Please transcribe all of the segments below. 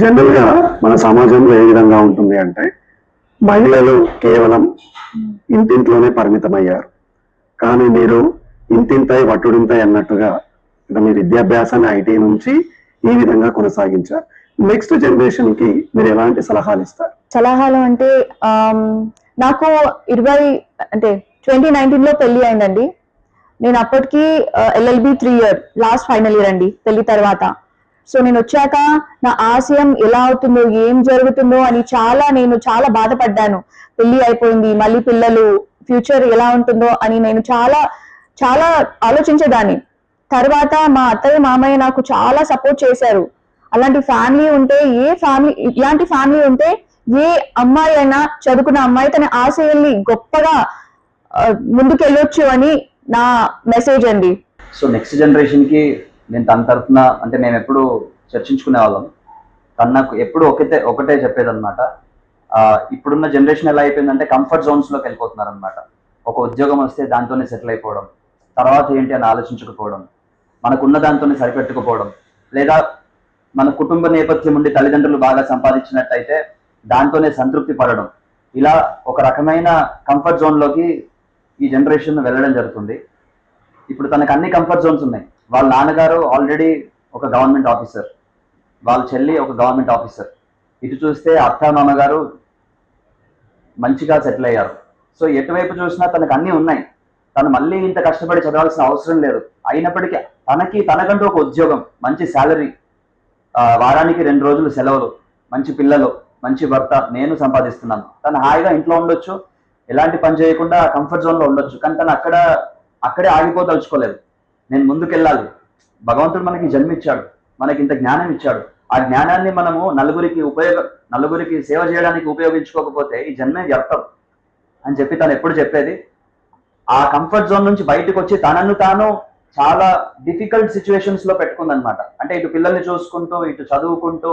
జనరల్గా మన సమాజంలో ఏ విధంగా ఉంటుంది అంటే మహిళలు కేవలం ఇంటింట్లోనే పరిమితమయ్యారు. కానీ మీరు ఇంతింతాయి వట్టుడింతై అన్నట్టుగా మీ విద్యాభ్యాసాన్ని ఐటీ నుంచి ఈ విధంగా కొనసాగించారు. నెక్స్ట్ జనరేషన్కి మీరు ఎలాంటి సలహాలు ఇస్తారు? సలహాలు అంటే నాకు ఇరవై అంటే ట్వంటీ నైన్టీన్లో పెళ్ళి అయిందండి. నేను అప్పటికి LLB three year last final year అండి పెళ్ళి తర్వాత. సో నేను వచ్చాక నా ఆశయం ఎలా అవుతుందో ఏం జరుగుతుందో అని చాలా నేను చాలా బాధపడ్డాను. పెళ్ళి అయిపోయింది మళ్ళీ పిల్లలు ఫ్యూచర్ ఎలా ఉంటుందో అని నేను చాలా చాలా ఆలోచించేదాన్ని. తర్వాత మా అత్తయ్య మామయ్య నాకు చాలా సపోర్ట్ చేశారు. అలాంటి ఫ్యామిలీ ఉంటే ఏ ఫ్యామిలీ ఇలాంటి ఫ్యామిలీ ఉంటే ఏ అమ్మాయి అయినా చదువుకున్న అమ్మాయి తన ఆశయాల్ని గొప్పగా ముందుకెళ్ళొచ్చు అని నా మెసేజ్ అండి. సో నెక్స్ట్ జనరేషన్కి నేను తన తరఫున అంటే మేము ఎప్పుడు చర్చించుకునే వాళ్ళం. తను నాకు ఎప్పుడు ఒకటే ఒకటే చెప్పేదన్నమాట. ఇప్పుడున్న జనరేషన్ ఎలా అయిపోయిందంటే కంఫర్ట్ జోన్స్లోకి వెళ్ళిపోతున్నారు అనమాట ఒక ఉద్యోగం వస్తే దాంతోనే సెటిల్ అయిపోవడం. తర్వాత ఏంటి అని ఆలోచించకపోవడం. మనకున్న దాంతోనే సరిపెట్టుకుపోవడం. లేదా మన కుటుంబ నేపథ్యం ఉండి తల్లిదండ్రులు బాగా సంపాదించినట్టయితే దాంతోనే సంతృప్తి పడడం. ఇలా ఒక రకమైన కంఫర్ట్ జోన్లోకి ఈ జనరేషన్ వెళ్ళడం జరుగుతుంది. ఇప్పుడు తనకు అన్ని కంఫర్ట్ జోన్స్ ఉన్నాయి. వాళ్ళ నాన్నగారు ఆల్రెడీ ఒక గవర్నమెంట్ ఆఫీసర్. వాళ్ళ చెల్లి ఒక గవర్నమెంట్ ఆఫీసర్. ఇటు చూస్తే అత్త నాన్నగారు మంచిగా సెటిల్ అయ్యారు. సో ఎటువైపు చూసినా తనకు అన్నీ ఉన్నాయి. తను మళ్ళీ ఇంత కష్టపడి చదవాల్సిన అవసరం లేదు. అయినప్పటికీ తనకి తనకంటూ ఒక ఉద్యోగం మంచి శాలరీ వారానికి రెండు రోజులు సెలవులు మంచి పిల్లలు మంచి భర్త నేను సంపాదిస్తున్నాను. తను హాయిగా ఇంట్లో ఉండొచ్చు. ఎలాంటి పని చేయకుండా కంఫర్ట్ జోన్లో ఉండొచ్చు. కానీ తను అక్కడ అక్కడే ఆగిపోదలుచుకోలేదు. నేను ముందుకెళ్ళాలి. భగవంతుడు మనకి జన్మిచ్చాడు. మనకి ఇంత జ్ఞానం ఇచ్చాడు. ఆ జ్ఞానాన్ని మనము నలుగురికి ఉపయోగ నలుగురికి సేవ చేయడానికి ఉపయోగించుకోకపోతే ఈ జన్మే వ్యర్థం అని చెప్పి తను ఎప్పుడు చెప్పేది. ఆ కంఫర్ట్ జోన్ నుంచి బయటకు వచ్చి తనను తాను చాలా డిఫికల్ట్ సిచ్యువేషన్స్లో పెట్టుకుందనమాట అంటే ఇటు పిల్లల్ని చూసుకుంటూ ఇటు చదువుకుంటూ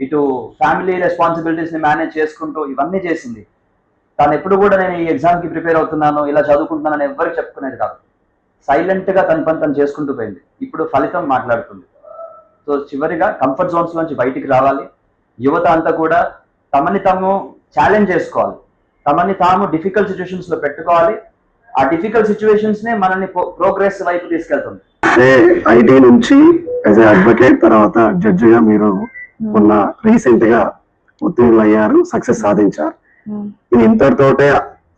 ఇటు ఫ్యామిలీ రెస్పాన్సిబిలిటీస్ని మేనేజ్ చేసుకుంటూ ఇవన్నీ చేసింది. తను ఎప్పుడు కూడా నేను ఈ ఎగ్జామ్కి ప్రిపేర్ అవుతున్నాను ఇలా చదువుకుంటున్నాను అని ఎవ్వరు చెప్పుకునేది కాదు. సైలెంట్గా తన పని తను చేసుకుంటూ పోయింది. ఇప్పుడు ఫలితం మాట్లాడుతుంది. సో చివరిగా కంఫర్ట్ జోన్స్ నుంచి బయటికి రావాలి. యువత అంతా కూడా తమని తాము ఛాలెంజ్ చేసుకోవాలి. తమని తాము డిఫికల్ట్ సిచ్యువేషన్స్లో పెట్టుకోవాలి. ఆ డిఫికల్ట్ సిచ్యువేషన్స్ నే మనల్ని ప్రోగ్రెస్ వైపు తీసుకెళ్తుంది. అదే ఐటీ నుంచి యాజ్ అడ్వకేట్ తర్వాత జడ్జి గా మీరు మొన్న రీసెంట్గా ఉత్తీర్ణులు అయ్యారు సక్సెస్ సాధించారు. ఇది ఇంతటితోటే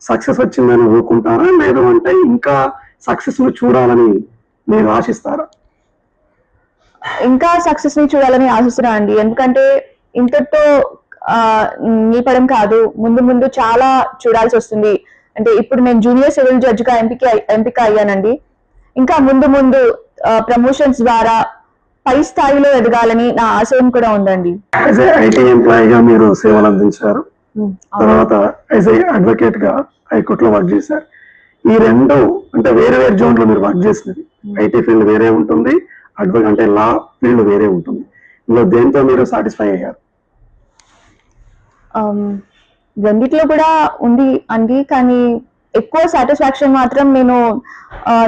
సక్సెస్ వచ్చిందని ఊరుకుంటారా? లేదు అంటే ఇంకా సక్సెస్ను చూడాలని మీరు ఆశిస్తారా? ఇంకా సక్సెస్ని చూడాలని ఆశిస్తున్నా అండి. ఎందుకంటే ఇంతటితో నిలపడం కాదు. ముందు ముందు చాలా చూడాల్సి వస్తుంది. అంటే ఇప్పుడు నేను జూనియర్ సివిల్ జడ్జ్గా ఎంపిక ఎంపిక అయ్యానండి. ఇంకా ముందు ముందు ప్రమోషన్స్ ద్వారా పై స్థాయిలో ఎదగాలని నా ఆశయం కూడా ఉందండి. మీరు సేవలు అందించారు. తర్వాత అడ్వకేట్గా హైకోర్టులో వర్క్ చేశారు. ఈ రెండు అంటే వేరే వేరే జోన్లో మీరు వర్క్ చేసినది ఐటీ ఫీల్డ్ వేరే ఉంటుంది అడ్వకేట్ అంటే లా ఫీల్డ్ వేరే ఉంటుంది. ఇందులో దేంతో మీరు సాటిస్ఫై అయ్యారు? Um, రెండిట్లో కూడా ఉంది అండి కానీ ఎక్కువ సాటిస్ఫాక్షన్ మాత్రం నేను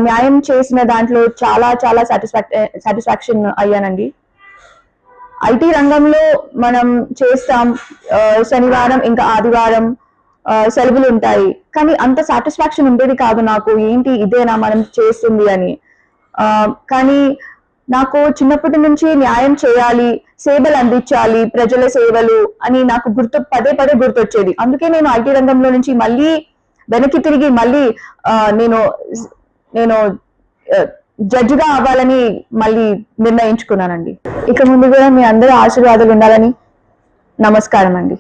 న్యాయం చేసిన దాంట్లో చాలా చాలా సాటిస్ఫాక్ సాటిస్ఫాక్షన్ అయ్యానండి. ఐటీ రంగంలో మనం చేస్తాం శనివారం ఇంకా ఆదివారం సెలవులు ఉంటాయి. కానీ అంత సాటిస్ఫాక్షన్ ఉండేది కాదు నాకు. ఏంటి ఇదేనా మనం చేస్తుంది అని. కానీ నాకు చిన్నప్పటి నుంచి న్యాయం చేయాలి సేవలు అందించాలి ప్రజల సేవలు అని నాకు గుర్తు పదే పదే గుర్తొచ్చేది. అందుకే నేను ఐటీ రంగంలో నుంచి మళ్ళీ వెనక్కి తిరిగి మళ్ళీ నేను నేను జడ్జిగా అవ్వాలని మళ్ళీ నిర్ణయించుకున్నానండి. ఇక ముందు కూడా మీ అందరి ఆశీర్వాదాలు ఉండాలని నమస్కారం అండి